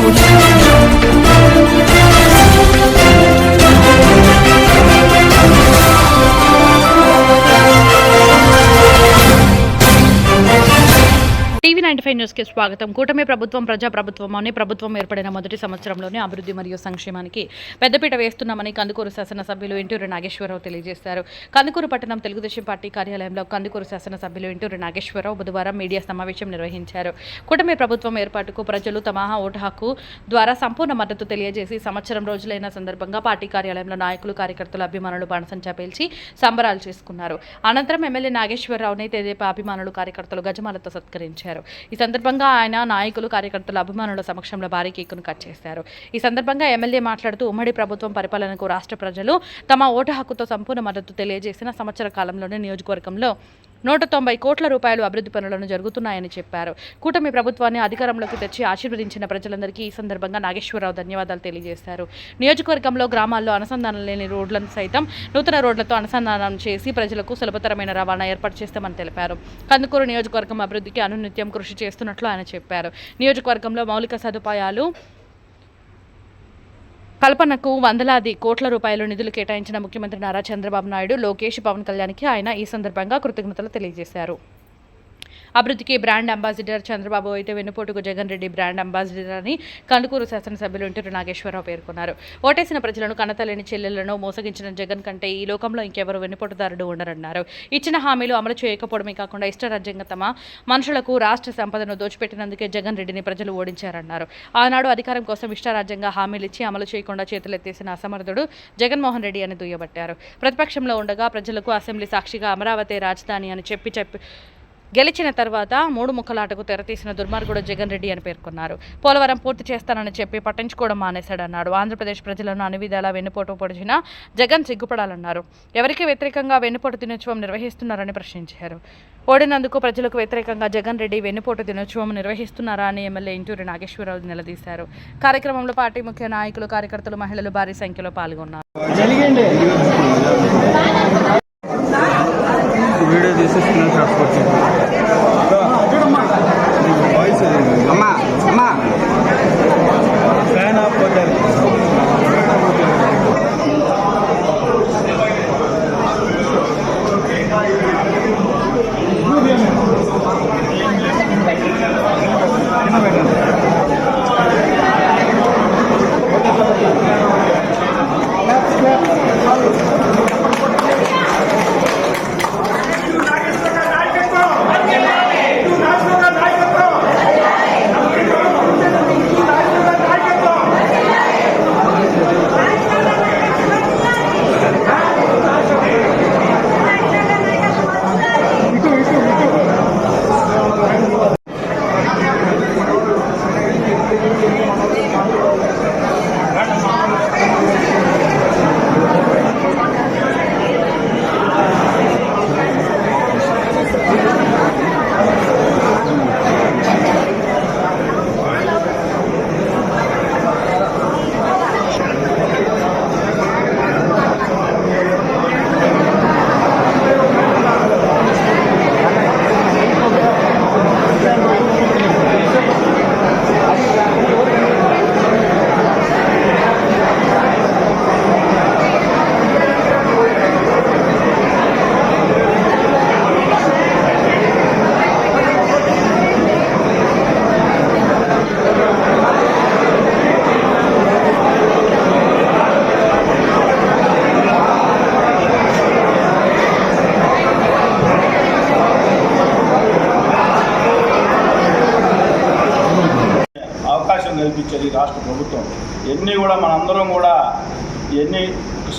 Saúde. Ninety న్యూస్కి స్వాగతం. కూటమి ప్రభుత్వం ప్రజా ప్రభుత్వం అని ప్రభుత్వం ఏర్పడిన మొదటి సంవత్సరంలోనే అభివృద్ధి మరియు సంక్షేమానికి పెద్దపీట వేస్తున్నామని కందుకూరు శాసనసభ్యులు ఇంటూరు నాగేశ్వరరావు తెలియజేశారు. కందుకూరు పట్టణం తెలుగుదేశం పార్టీ కార్యాలయంలో కందుకూరు శాసనసభ్యులు ఇంటూరు నాగేశ్వరరావు బుధవారం మీడియా సమావేశం నిర్వహించారు. కూటమి ప్రభుత్వం ఏర్పాటుకు ప్రజలు తమ ఓటు హక్కు ద్వారా సంపూర్ణ మద్దతు తెలియజేసి సంవత్సరం రోజులైన సందర్భంగా పార్టీ కార్యాలయంలో నాయకులు కార్యకర్తలు అభిమానులు బాణసంచా పేల్చి సంబరాలు చేసుకున్నారు. అనంతరం ఎమ్మెల్యే నాగేశ్వరరావుని తెదేపా అభిమానులు కార్యకర్తలు గజమాలతో సత్కరించారు. ఈ సందర్భంగా ఆయన నాయకులు కార్యకర్తలు అభిమానుల సమక్షంలో భారీ కేకును కట్ చేశారు. ఈ సందర్భంగా ఎమ్మెల్యే మాట్లాడుతూ ఉమ్మడి ప్రభుత్వం పరిపాలనకు రాష్ట్ర ప్రజలు తమ ఓటు హక్కుతో సంపూర్ణ మద్దతు తెలియజేసిన సంవత్సర కాలంలోనే నియోజకవర్గంలో నూట తొంభై కోట్ల రూపాయలు అభివృద్ధి పనులను జరుగుతున్నాయని చెప్పారు. కూటమి ప్రభుత్వాన్ని అధికారంలోకి తెచ్చి ఆశీర్వదించిన ప్రజలందరికీ ఈ సందర్భంగా నాగేశ్వరరావు ధన్యవాదాలు తెలియజేశారు. నియోజకవర్గంలో గ్రామాల్లో అనుసంధానం లేని రోడ్లను సైతం నూతన రోడ్లతో అనుసంధానం చేసి ప్రజలకు సులభతరమైన రవాణా ఏర్పాటు చేస్తామని తెలిపారు. కందుకూరు నియోజకవర్గం అభివృద్ధికి అనునిత్యం కృషి చేస్తున్నట్లు ఆయన చెప్పారు. నియోజకవర్గంలో మౌలిక సదుపాయాలు కల్పనకు వందలాది కోట్ల రూపాయలు నిధులు కేటాయించిన ముఖ్యమంత్రి నారా చంద్రబాబు నాయుడు లోకేష్ పవన్ కళ్యాణ్కి ఆయన ఈ సందర్భంగా కృతజ్ఞతలు తెలియజేశారు. అభివృద్ధికి బ్రాండ్ అంబాసిడర్ చంద్రబాబు అయితే వెన్నుపోటుకు జగన్ రెడ్డి బ్రాండ్ అంబాసిడర్ అని కందుకూరు శాసనసభ్యులు ఇంటూరు నాగేశ్వరరావు పేర్కొన్నారు. ఓటేసిన ప్రజలను కనతలేని చెల్లెలను మోసగించిన జగన్ కంటే ఈ లోకంలో ఇంకెవరు వెన్నుపోటుదారుడు ఉండరన్నారు. ఇచ్చిన హామీలు అమలు చేయకపోవడమే కాకుండా ఇష్టరాజ్యంగా తమ మనుషులకు రాష్ట్ర సంపదను దోచిపెట్టినందుకే జగన్ రెడ్డిని ప్రజలు ఓడించారన్నారు. ఆనాడు అధికారం కోసం ఇష్టరాజ్యంగా హామీలు ఇచ్చి అమలు చేయకుండా చేతులెత్తేసిన అసమర్థుడు జగన్మోహన్ రెడ్డి అని దుయ్యబట్టారు. ప్రతిపక్షంలో ఉండగా ప్రజలకు అసెంబ్లీ సాక్షిగా అమరావతి రాజధాని అని చెప్పి చెప్పి గెలిచిన తర్వాత మూడు ముక్కలాటకు తెరతీసిన దుర్మార్గుడు జగన్ రెడ్డి అని పేర్కొన్నారు. పోలవరం పూర్తి చేస్తానని చెప్పి పట్టించుకోవడం మానేశాడన్నాడు. ఆంధ్రప్రదేశ్ ప్రజలను అన్ని విధాలా వెన్నుపోటు పొడిచిన జగన్ సిగ్గుపడాలన్నారు. ఎవరికి వ్యతిరేకంగా వెన్నుపోటు దినోత్సవం నిర్వహిస్తున్నారని ప్రశ్నించారు. ఓడినందుకు ప్రజలకు వ్యతిరేకంగా జగన్ రెడ్డి వెన్నుపోటు దినోత్సవం నిర్వహిస్తున్నారా అని ఎమ్మెల్యే ఇంటూరి నాగేశ్వరరావు నిలదీశారు. కార్యక్రమంలో పార్టీ ముఖ్య నాయకులు కార్యకర్తలు మహిళలు భారీ సంఖ్యలో పాల్గొన్నారు. వీడియో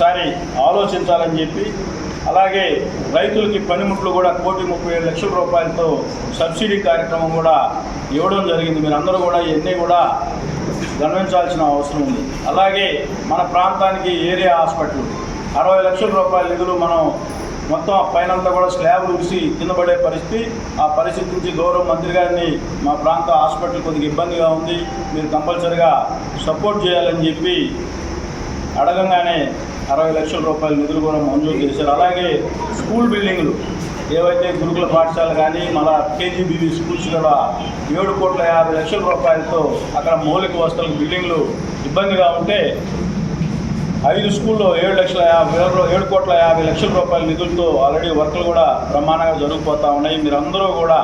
ఒకసారి ఆలోచించాలని చెప్పి అలాగే రైతులకి పనిముట్లు కూడా కోటి ముప్పై ఏడు లక్షల రూపాయలతో సబ్సిడీ కార్యక్రమం కూడా ఇవ్వడం జరిగింది. మీరు అందరూ కూడా ఇవన్నీ కూడా గమనించాల్సిన అవసరం ఉంది. అలాగే మన ప్రాంతానికి ఏరియా హాస్పిటల్ అరవై లక్షల రూపాయల నిధులు మనం మొత్తం ఆ పైనంతా కూడా స్లాబ్లు ఉడిసి కింద పడే పరిస్థితి. ఆ పరిస్థితి నుంచి గౌరవ మంత్రి గారిని మా ప్రాంత హాస్పిటల్ కొద్దిగా ఇబ్బందిగా ఉంది. మీరు కంపల్సరిగా సపోర్ట్ చేయాలని చెప్పి అడగంగానే అరవై లక్షల రూపాయల నిధులు కూడా మంజూరు చేశారు. అలాగే స్కూల్ బిల్డింగ్లు ఏవైతే గురుకుల పాఠశాల కానీ మళ్ళా కేజీబీవీ స్కూల్స్ కూడా ఏడు కోట్ల యాభై లక్షల రూపాయలతో అక్కడ మౌలిక వసతులు బిల్డింగ్లు ఇబ్బందిగా ఉంటే ఐదు స్కూల్లో ఏడు లక్షల యాభై వేల ఏడు కోట్ల యాభై లక్షల రూపాయల నిధులతో ఆల్రెడీ వర్కులు కూడా బ్రహ్మాండంగా జరిగిపోతూ ఉన్నాయి. మీరందరూ కూడా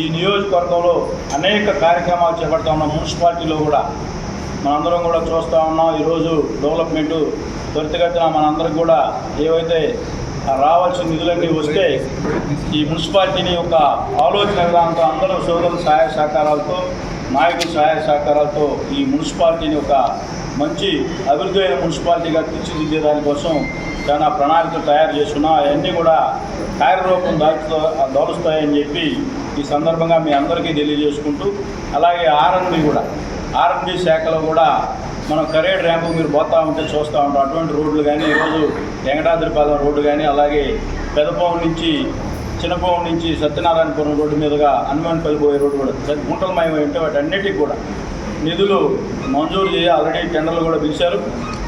ఈ నియోజకవర్గంలో అనేక కార్యక్రమాలు చేపడతా ఉన్న మున్సిపాలిటీలో కూడా మనందరం కూడా చూస్తూ ఉన్నాం. ఈరోజు డెవలప్మెంట్ త్వరితగతిన మనందరం కూడా ఏవైతే రావాల్సిన నిధులన్నీ వస్తే ఈ మున్సిపాలిటీని ఒక ఆలోచన విధానంతో అందరూ సోదరుల సహాయ సహకారాలతో నాయకుల సహాయ సహకారాలతో ఈ మున్సిపాలిటీని ఒక మంచి అభివృద్ధి అయిన మున్సిపాలిటీగా తీర్చిదిద్దే దానికోసం చాలా ప్రణాళికలు తయారు చేసుకున్నాం అవన్నీ కూడా కార్యరూపం దాచుతా దాలుస్తాయని చెప్పి ఈ సందర్భంగా మీ అందరికీ తెలియజేసుకుంటూ అలాగే ఆర్ఎన్బి కూడా ఆర్ఎన్బి శాఖలో కూడా మనం కరేడ్ ర్యాంపు మీరు పోతూ ఉంటే చూస్తూ ఉంటాం. అటువంటి రోడ్లు కానీ ఈరోజు వెంకటాద్రిపాలెం రోడ్డు కానీ అలాగే పెదపౌన్ నుంచి చిన్నపౌన్ నుంచి సత్యనారాయణపురం రోడ్డు మీదుగా హనుమాన్పల్లి పోయే రోడ్డు కూడా గుంటలమయం ఉంటే వాటి అన్నిటికీ కూడా నిధులు మంజూరు చేయ ఆల్రెడీ టెండర్లు కూడా పిలిచారు.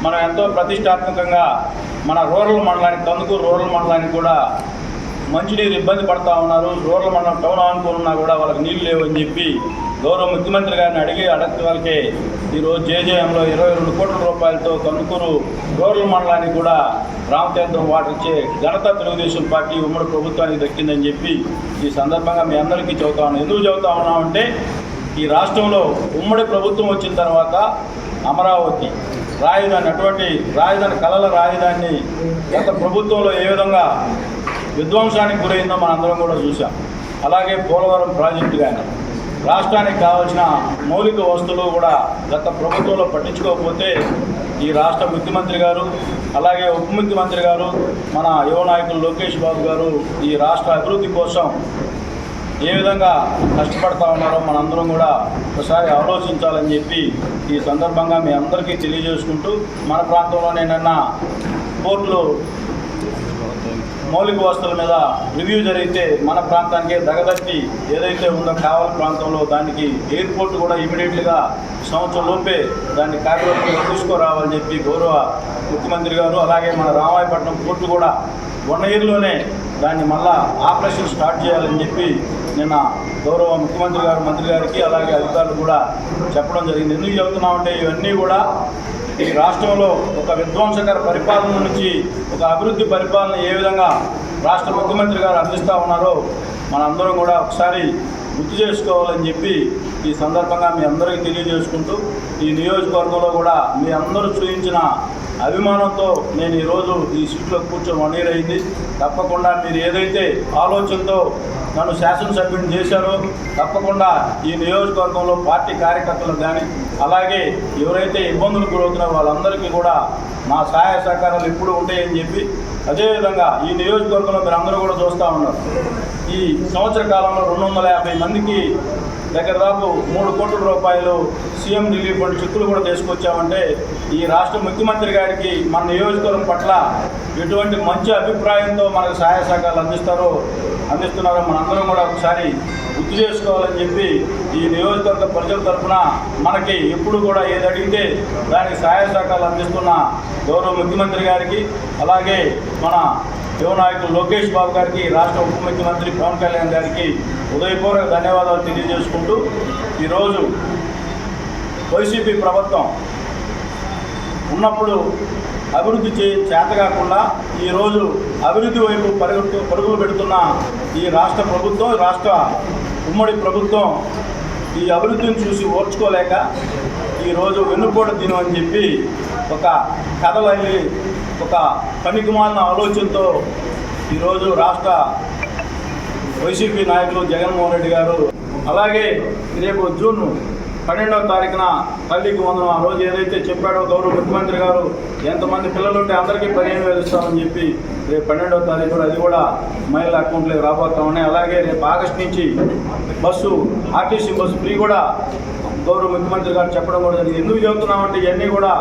మనం ఎంతో ప్రతిష్టాత్మకంగా మన రూరల్ మండలానికి కందుకూరు రూరల్ మండలానికి కూడా మంచినీరు ఇబ్బంది పడతా ఉన్నారు. రూరల్ మండలం టౌన్ అనుకున్నా కూడా వాళ్ళకి నీళ్ళు లేవని చెప్పి గౌరవ ముఖ్యమంత్రి గారిని అడిగి అడగ వాళ్ళకి ఈరోజు జేజేఎంలో ఇరవై రెండు కోట్ల రూపాయలతో కందుకూరు రూరల్ మండలానికి కూడా రామతీర్థం వాటర్ ఇచ్చే ఘనత తెలుగుదేశం పార్టీ ఉమ్మడి ప్రభుత్వానికి దక్కిందని చెప్పి ఈ సందర్భంగా మీ అందరికీ చెబుతా ఉన్నాం ఎందుకు చెబుతా ఉన్నామంటే ఈ రాష్ట్రంలో ఉమ్మడి ప్రభుత్వం వచ్చిన తర్వాత అమరావతి రాజధాని అటువంటి రాజధాని కళల రాజధానిని గత ప్రభుత్వంలో ఏ విధంగా విధ్వంసానికి గురైందో మనందరం కూడా చూసాం అలాగే పోలవరం ప్రాజెక్టు కానీ రాష్ట్రానికి కావాల్సిన మౌలిక వస్తువులు కూడా గత ప్రభుత్వంలో పట్టించుకోకపోతే ఈ రాష్ట్ర ముఖ్యమంత్రి గారు అలాగే ఉప ముఖ్యమంత్రి గారు మన యువ నాయకులు లోకేష్ బాబు గారు ఈ రాష్ట్ర అభివృద్ధి కోసం ఏ విధంగా కష్టపడతా ఉన్నారో మనందరం కూడా ఒకసారి ఆలోచించాలని చెప్పి ఈ సందర్భంగా మీ అందరికీ తెలియజేసుకుంటూ మన ప్రాంతంలోనే నిన్న కోర్టులో మౌలిక వస్తువుల మీద రివ్యూ జరిగితే మన ప్రాంతానికి దగదట్టి ఏదైతే ఉందో కావలి ప్రాంతంలో దానికి ఎయిర్పోర్ట్ కూడా ఇమీడియట్గా సంవత్సరం లోపే దాన్ని కార్యక్రమంలో తీసుకురావాలని చెప్పి గౌరవ ముఖ్యమంత్రి గారు అలాగే మన రామాయపట్నం పోర్టు కూడా వన్ ఇయర్లోనే దాన్ని మళ్ళా ఆపరేషన్ స్టార్ట్ చేయాలని చెప్పి నిన్న గౌరవ ముఖ్యమంత్రి గారు మంత్రి గారికి అలాగే అధికారులు కూడా చెప్పడం జరిగింది. ఎందుకు చెబుతున్నామంటే ఇవన్నీ కూడా ఈ రాష్ట్రంలో ఒక విధ్వంసకర పరిపాలన నుంచి ఒక అభివృద్ధి పరిపాలన ఏ విధంగా రాష్ట్ర ముఖ్యమంత్రి గారు అందిస్తూ ఉన్నారో మనందరం కూడా ఒకసారి గుర్తు చేసుకోవాలని చెప్పి ఈ సందర్భంగా మీ అందరికీ తెలియజేసుకుంటూ ఈ నియోజకవర్గంలో కూడా మీ అందరూ చూపించిన అభిమానంతో నేను ఈరోజు ఈ సీట్లో కూర్చొని వన్ ఇయర్ అయింది. తప్పకుండా మీరు ఏదైతే ఆలోచనతో నన్ను శాసనసభ్యుని చేశారో తప్పకుండా ఈ నియోజకవర్గంలో పార్టీ కార్యకర్తలకు కానీ అలాగే ఎవరైతే ఇబ్బందులు గురవుతున్నారో వాళ్ళందరికీ కూడా నా సహాయ సహకారాలు ఎప్పుడు ఉంటాయని చెప్పి అదేవిధంగా ఈ నియోజకవర్గంలో మీరు అందరూ కూడా చూస్తూ ఉన్నారు. ఈ సంవత్సర కాలంలో రెండు వందల యాభై మందికి దగ్గర దాపు మూడు కోట్ల రూపాయలు సీఎం రిలీఫ్ ఫండ్ చెక్కులు కూడా తీసుకొచ్చామంటే ఈ రాష్ట్ర ముఖ్యమంత్రి గారికి మన నియోజకవర్గం పట్ల ఎటువంటి మంచి అభిప్రాయంతో మనకు సహాయ సహకారాలు అందిస్తారో అందిస్తున్నారో మనందరం కూడా ఒకసారి గుర్తు చేసుకోవాలని చెప్పి ఈ నియోజకవర్గ ప్రజల తరఫున మనకి ఎప్పుడు కూడా ఏది అడిగితే దానికి సహాయ సహకారాలు అందిస్తున్న గౌరవ ముఖ్యమంత్రి గారికి అలాగే మన యువనాయకులు లోకేష్ బాబు గారికి రాష్ట్ర ఉప ముఖ్యమంత్రి పవన్ కళ్యాణ్ గారికి ఉదయపూర్వక ధన్యవాదాలు తెలియజేసుకుంటూ ఈరోజు వైసీపీ ప్రభుత్వం ఉన్నప్పుడు అభివృద్ధి చే చేత కాకుండా ఈరోజు అభివృద్ధి వైపు పరుగు పరుగులు పెడుతున్న ఈ రాష్ట్ర ప్రభుత్వం రాష్ట్ర ఉమ్మడి ప్రభుత్వం ఈ అభివృద్ధిని చూసి ఓర్చుకోలేక ఈరోజు వెన్నుపోటు దినం అని చెప్పి ఒక కథలని ఒక పనికిమాలిన ఆలోచనతో ఈరోజు రాష్ట్ర వైసీపీ నాయకులు జగన్మోహన్ రెడ్డి గారు అలాగే రేపు జూన్ పన్నెండవ తారీఖున తల్లికి వందనం. ఆ రోజు ఏదైతే చెప్పాడో గౌరవ ముఖ్యమంత్రి గారు ఎంతమంది పిల్లలు ఉంటే అందరికీ పదిహేను వేలు ఇస్తామని చెప్పి రేపు పన్నెండవ తారీఖు కూడా అది కూడా మహిళల అకౌంట్లోకి రాబోతా ఉన్నాయి. అలాగే రేపు ఆగస్ట్ నుంచి బస్సు ఆర్టీసీ బస్సు ఫ్రీ కూడా గౌరవ ముఖ్యమంత్రి గారు చెప్పడం కూడా జరిగింది. ఎందుకు చెబుతున్నామంటే ఇవన్నీ కూడా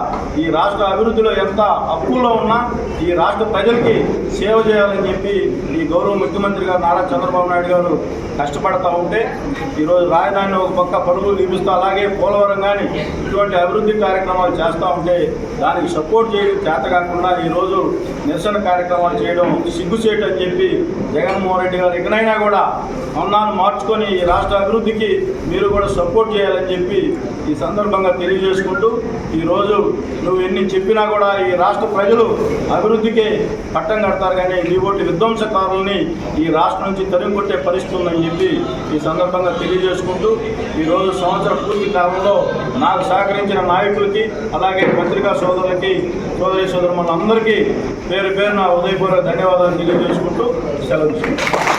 ఈ రాష్ట్ర అభివృద్ధిలో ఎంత అప్పుల్లో ఉన్నా ఈ రాష్ట్ర ప్రజలకి సేవ చేయాలని చెప్పి ఈ గౌరవ ముఖ్యమంత్రి గారు నారా చంద్రబాబు నాయుడు గారు కష్టపడతా ఉంటే ఈరోజు రాజధానిలో ఒక పక్క పరుగులు తీపిస్తూ అలాగే పోలవరం కానీ ఇటువంటి అభివృద్ధి కార్యక్రమాలు చేస్తూ ఉంటే దానికి సపోర్ట్ చేయడం చేత కాకుండా ఈరోజు నిరసన కార్యక్రమాలు చేయడం సిగ్గుచేటు అని చెప్పి జగన్మోహన్ రెడ్డి గారు ఎక్కడైనా కూడా మొన్నాను మార్చుకొని ఈ రాష్ట్ర అభివృద్ధికి మీరు కూడా సపోర్ట్ చేయాలని చెప్పి ఈ సందర్భంగా తెలియజేసుకుంటూ ఈరోజు నువ్వు ఎన్ని చెప్పినా కూడా ఈ రాష్ట్ర ప్రజలు అభివృద్ధికి పట్టం కడతారు కానీ నీబోటి విధ్వంసకారుల్ని ఈ రాష్ట్రం నుంచి తరిమి కొట్టే పరిస్థితి ఉందని చెప్పి ఈ సందర్భంగా తెలియజేసుకుంటూ ఈరోజు సంవత్సర పూర్తి కాలంలో నాకు సహకరించిన నాయకులకి అలాగే పత్రికా సోదరులకి సోదరి సోదరులందరికీ పేరు పేరున ఉదయపూర్వక ధన్యవాదాలు తెలియజేసుకుంటూ సెలవు తీసుకుంటాను